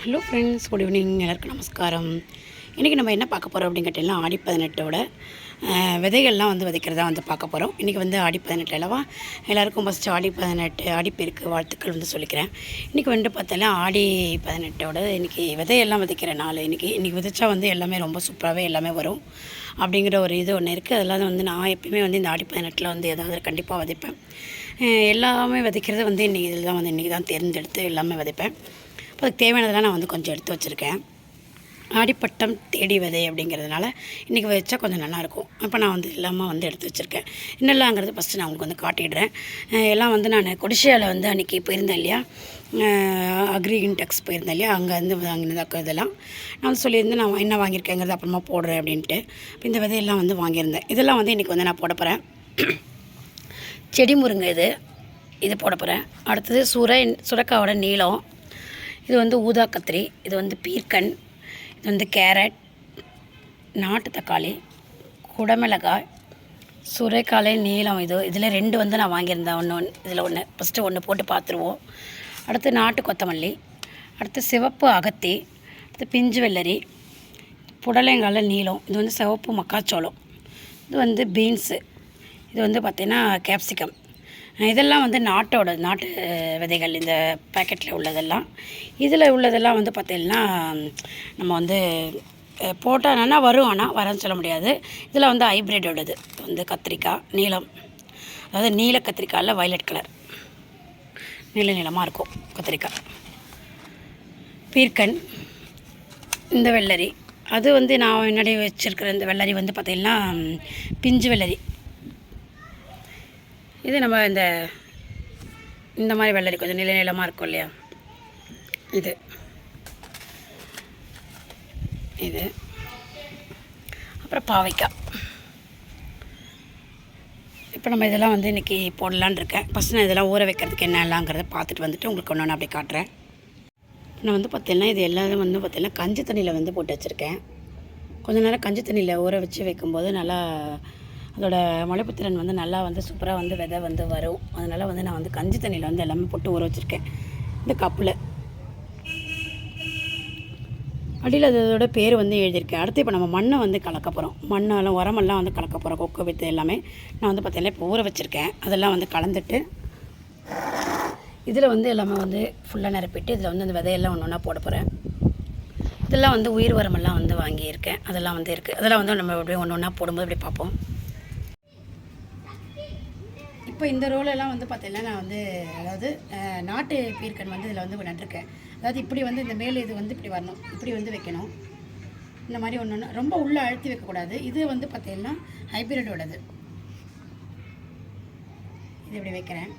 Hello friends good evening எல்லாருக்கும் நமஸ்காரம். இன்றைக்கி நம்ம என்ன பார்க்க போகிறோம் அப்படின்னு கேட்டிங்கன்னா ஆடி பதினெட்டோட விதைகள்லாம் வந்து விதைக்கிறதா வந்து பார்க்க போகிறோம் இன்றைக்கி வந்து ஆடி பதினெட்டு அல்லவா? எல்லாருக்கும் ஃபஸ்ட்டு ஆடி பதினெட்டு ஆடிப்பெருக்கு வாழ்த்துக்கள் வந்து சொல்லிக்கிறேன். இன்றைக்கி வந்து பார்த்தோன்னா ஆடி பதினெட்டோட இன்றைக்கி விதையெல்லாம் விதைக்கிற நாள். இன்றைக்கி இன்றைக்கி விதைச்சா வந்து எல்லாமே ரொம்ப சூப்பராகவே எல்லாமே வரும் அப்படிங்கிற ஒரு இது ஒன்று இருக்குது அதெல்லாம் வந்து நான் எப்பயுமே வந்து இந்த ஆடி பதினெட்டில் வந்து ஏதாவது கண்டிப்பாக விதைப்பேன். எல்லாமே விதைக்கிறது வந்து இன்றைக்கி இதில் தான் வந்து இன்றைக்கி தான் தேர்ந்தெடுத்து எல்லாமே விதைப்பேன். அப்போ அதுக்கு தேவையானதெல்லாம் நான் வந்து கொஞ்சம் எடுத்து வச்சுருக்கேன். ஆடிப்பட்டம் தேடி விதை அப்படிங்கிறதுனால இன்றைக்கி வச்சா கொஞ்சம் நல்லாயிருக்கும். அப்போ நான் வந்து எல்லாமே வந்து எடுத்து வச்சுருக்கேன். என்னெல்லாங்கிறது ஃபஸ்ட்டு நான் உங்களுக்கு வந்து காட்டிடுறேன். எல்லாம் வந்து நான் கொடிஷியாவில் வந்து அன்றைக்கி போயிருந்தேன் இல்லையா? அக்ரி இன்டெக்ஸ் போயிருந்தேன் இல்லையா? அங்கே வந்து வாங்கினதாக்க இதெல்லாம். நான் வந்து சொல்லியிருந்தேன் நான் என்ன வாங்கியிருக்கேங்கிறது அப்புறமா போடுறேன் அப்படின்ட்டு. இப்போ இந்த விதையெல்லாம் வந்து வாங்கியிருந்தேன். இதெல்லாம் வந்து இன்றைக்கி வந்து நான் போட போகிறேன் செடி முருங்கை இது. இது போட போகிறேன் அடுத்தது சுரை சுரக்காவோட நீளம். இது வந்து ஊதா கத்திரி இது வந்து பீர்க்கன் இது வந்து கேரட் நாட்டு தக்காளி குடமிளகாய் சுரைக்காலை நீளம் இது. இதில் ரெண்டு வந்து நான் வாங்கியிருந்தேன். ஒன்று ஒன்று இதில் ஒன்று ஃபஸ்ட்டு ஒன்று போட்டு பார்த்துருவோம் அடுத்து நாட்டு கொத்தமல்லி அடுத்து சிவப்பு அகத்தி அடுத்து பிஞ்சு வெள்ளரி புடலங்கால நீளம் இது வந்து சிவப்பு மக்காச்சோளம் இது வந்து பீன்ஸு இது வந்து பார்த்திங்கன்னா கேப்சிகம். இதெல்லாம் வந்து நாட்டோட நாட்டு விதைகள் இந்த பேக்கெட்டில் உள்ளதெல்லாம். இதில் உள்ளதெல்லாம் வந்து பார்த்திங்கன்னா நம்ம வந்து போட்டால் என்னென்னா வரும் ஆனால் வரன்னு சொல்ல முடியாது. இதில் வந்து ஹைப்ரிட் உள்ளது. வந்து கத்திரிக்காய் நீளம். அதாவது நீல கத்திரிக்காயில் வயலட் கலர் நீல நீளமாக இருக்கும் கத்திரிக்காய். பீர்க்கன் இந்த வெள்ளரி. அது வந்து நான் முன்னாடி வச்சுருக்கிற இந்த வெள்ளரி வந்து பார்த்திங்கன்னா பிஞ்சு வெள்ளரி. இது நம்ம இந்த இந்த மாதிரி வெள்ளரி கொஞ்சம் நில நிலமாக இருக்கும் இல்லையா? இது. இது. அப்புறம் பாவைக்காய் இப்போ நம்ம இதெல்லாம் வந்து இன்றைக்கி போடலான் இருக்கேன். ஃபஸ்ட் நான் இதெல்லாம் ஊற வைக்கிறதுக்கு என்னலாங்கிறத பார்த்துட்டு வந்துட்டு உங்களுக்கு ஒன்று ஒன்று அப்படியே காட்டுறேன். நான் வந்து பார்த்தீங்கன்னா இது எல்லாரும் வந்து பார்த்திங்கன்னா கஞ்சி தண்ணியில் வந்து போட்டு வச்சுருக்கேன். கொஞ்ச நேரம் கஞ்சி தண்ணியில் ஊற வச்சு வைக்கும்போது நல்லா அதோட முளைப்புத்திறன் வந்து நல்லா வந்து சூப்பராக வந்து விதை வந்து வரும். அதனால் வந்து நான் வந்து கஞ்சி தண்ணியில் வந்து எல்லாமே போட்டு ஊற வச்சுருக்கேன். இந்த கப்பில். அடியில் அதோட பேர் வந்து எழுதியிருக்கேன். அடுத்து இப்போ நம்ம மண்ணை வந்து கலக்க போகிறோம் மண்ணெல்லாம் உரமெல்லாம் வந்து கலக்க போகிறோம் கொக்கு வித்து எல்லாமே. நான் வந்து பார்த்தீங்கன்னா இப்போ ஊற வச்சுருக்கேன். அதெல்லாம் வந்து கலந்துட்டு இதில் வந்து எல்லாமே வந்து ஃபுல்லாக நிரப்பிட்டு இதில் வந்து அந்த விதையெல்லாம் ஒன்று ஒன்றா போட போகிறேன் இதெல்லாம் வந்து உயிர் உரமெல்லாம் வந்து வாங்கியிருக்கேன். அதெல்லாம் வந்து இருக்குது அதெல்லாம் வந்து நம்ம அப்படியே ஒன்று ஒன்றா போடும்போது அப்படி பார்ப்போம். இப்போ இந்த ரோலெல்லாம் வந்து பார்த்தீங்கன்னா நான் வந்து அதாவது நாட்டு பீர்க்கன் வந்து இதில் வந்து நட்டிருக்கேன் அதாவது இப்படி வந்து இந்த மேல் இது வந்து இப்படி வரணும் இப்படி வந்து வைக்கணும். இந்த மாதிரி ஒன்று ஒன்று ரொம்ப உள்ளே அழுத்தி வைக்கக்கூடாது. இது வந்து பார்த்தீங்கன்னா ஹைபிரிடோடது இது இப்படி வைக்கிறேன்.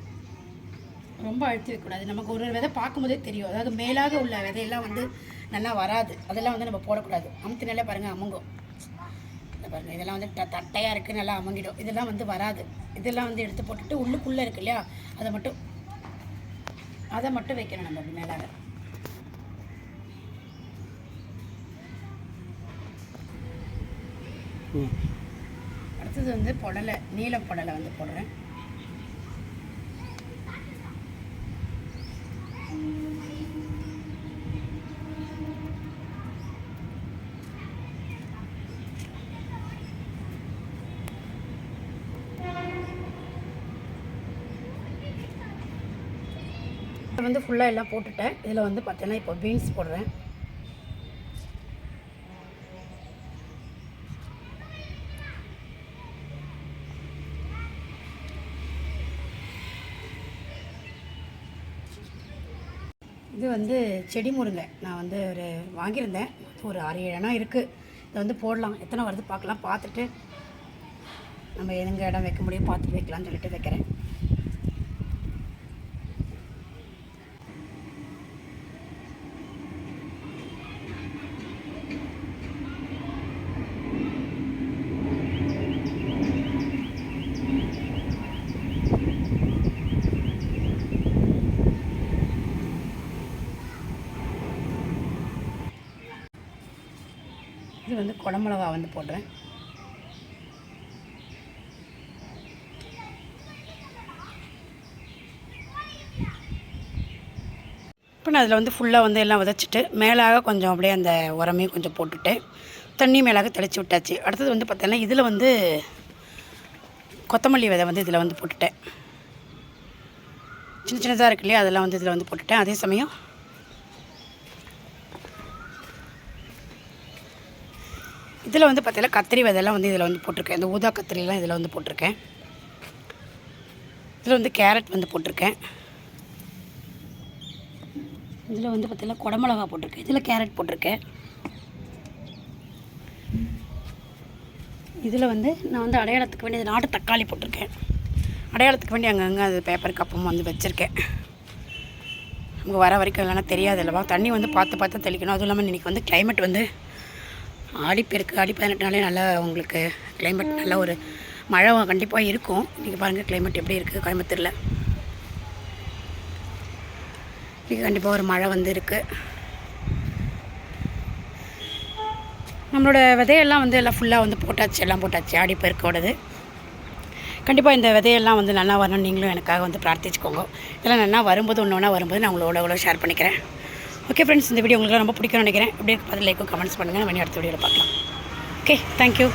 ரொம்ப அழுத்தி வைக்கக்கூடாது. நமக்கு ஒரு ஒரு விதை பார்க்கும்போதே தெரியும். அதாவது மேலாக உள்ள விதையெல்லாம் வந்து நல்லா வராது. அதெல்லாம் வந்து நம்ம போடக்கூடாது. அமுத்து பாருங்கள் அமுங்கும். பாருங்கள் இதெல்லாம் வந்து த தட்டையாக இருக்குது நல்லா அமுங்கிடும். இதெல்லாம் வந்து வராது. இதெல்லாம் வந்து எடுத்து போட்டுட்டு உள்ளுக்குள்ளே இருக்கு இல்லையா? அதை மட்டும் அதை மட்டும் வைக்கணும் நம்ம அப்படி மேலாக அடுத்தது வந்து புடலை நீல புடலை வந்து போடுறேன். வந்து ஃபுல்லாக எல்லாம் போட்டுட்டேன். இதில் வந்து பார்த்தீங்கன்னா இப்போ பீன்ஸ் போடுறேன். இது வந்து செடி முருங்கை. நான் வந்து ஒரு வாங்கியிருந்தேன். ஒரு ஆறு ஏழு இடம் இருக்குது இதை வந்து போடலாம். எத்தனை வருது பார்க்கலாம். பார்த்துட்டு நம்ம எங்கே இடம் வைக்க முடியும் பார்த்துட்டு வைக்கலாம்னு சொல்லிட்டு வைக்கிறேன். இது வந்து குடமிளகா வந்து போடுறேன் இப்போ நான் அதில் வந்து ஃபுல்லாக வந்து எல்லாம் விதைச்சிட்டு மேலாக கொஞ்சம் அப்படியே அந்த உரமையும் கொஞ்சம் போட்டுட்டு தண்ணி மேலாக தெளித்து விட்டாச்சு. அடுத்தது வந்து பார்த்தீங்கன்னா இதில் வந்து கொத்தமல்லி விதை வந்து இதில் வந்து போட்டுட்டேன். சின்ன சின்னதாக இருக்கு இல்லையா அதெல்லாம் வந்து இதில் வந்து போட்டுட்டேன். அதே சமயம் இதில் வந்து பார்த்தீங்கன்னா கத்திரி விதையெல்லாம் வந்து இதில் வந்து போட்டிருக்கேன். இந்த ஊதா கத்திரிலாம் இதில் வந்து போட்டிருக்கேன். இதில் வந்து கேரட் வந்து போட்டிருக்கேன். இதில் வந்து பார்த்திங்கன்னா குடமிளகா போட்டிருக்கேன். இதில் கேரட் போட்டிருக்கேன். இதில் வந்து நான் வந்து அடையாளத்துக்கு வேண்டிய நாட்டு தக்காளி போட்டிருக்கேன். அடையாளத்துக்கு வேண்டி அங்கங்கே அது பேப்பர் கப்பம் வந்து வச்சுருக்கேன். நமக்கு வர வரைக்கும் இல்லைன்னா தெரியாது அல்லவா? தண்ணி வந்து பார்த்து பார்த்து தெளிக்கணும். அதுவும் இல்லாமல் இன்றைக்கி வந்து கிளைமேட் வந்து ஆடிப்பெருக்கு ஆடி பதினெட்டு நாளே நல்லா உங்களுக்கு கிளைமேட் நல்ல ஒரு மழை கண்டிப்பாக இருக்கும். இன்றைக்கி பாருங்கள் கிளைமேட் எப்படி இருக்குது கோயம்புத்தூரில். இன்றைக்கி கண்டிப்பாக ஒரு மழை வந்து இருக்குது நம்மளோட விதையெல்லாம் வந்து எல்லாம் ஃபுல்லாக வந்து போட்டாச்சு எல்லாம் போட்டாச்சு ஆடிப்பெருக்கோடது கண்டிப்பாக இந்த விதையெல்லாம் வந்து நல்லா வரணும் நீங்களும் எனக்காக வந்து பிரார்த்திச்சுக்கோங்க. இதெல்லாம் நல்லா வரும்போது ஒன்று ஒன்றா வரும்போது நான் உங்களோட எவ்வளோ ஷேர் பண்ணிக்கிறேன். ஓகே ஃப்ரெண்ட்ஸ் இந்த வீடியோ உங்களுக்கு ரொம்ப பிடிக்கும்னு நினைக்கிறேன். அப்படியே பார்த்து லைக்கும் கமெண்ட்ஸ் பண்ணுங்கள் நம்ம அடுத்த வீடியோவில் பார்க்கலாம். Okay thank you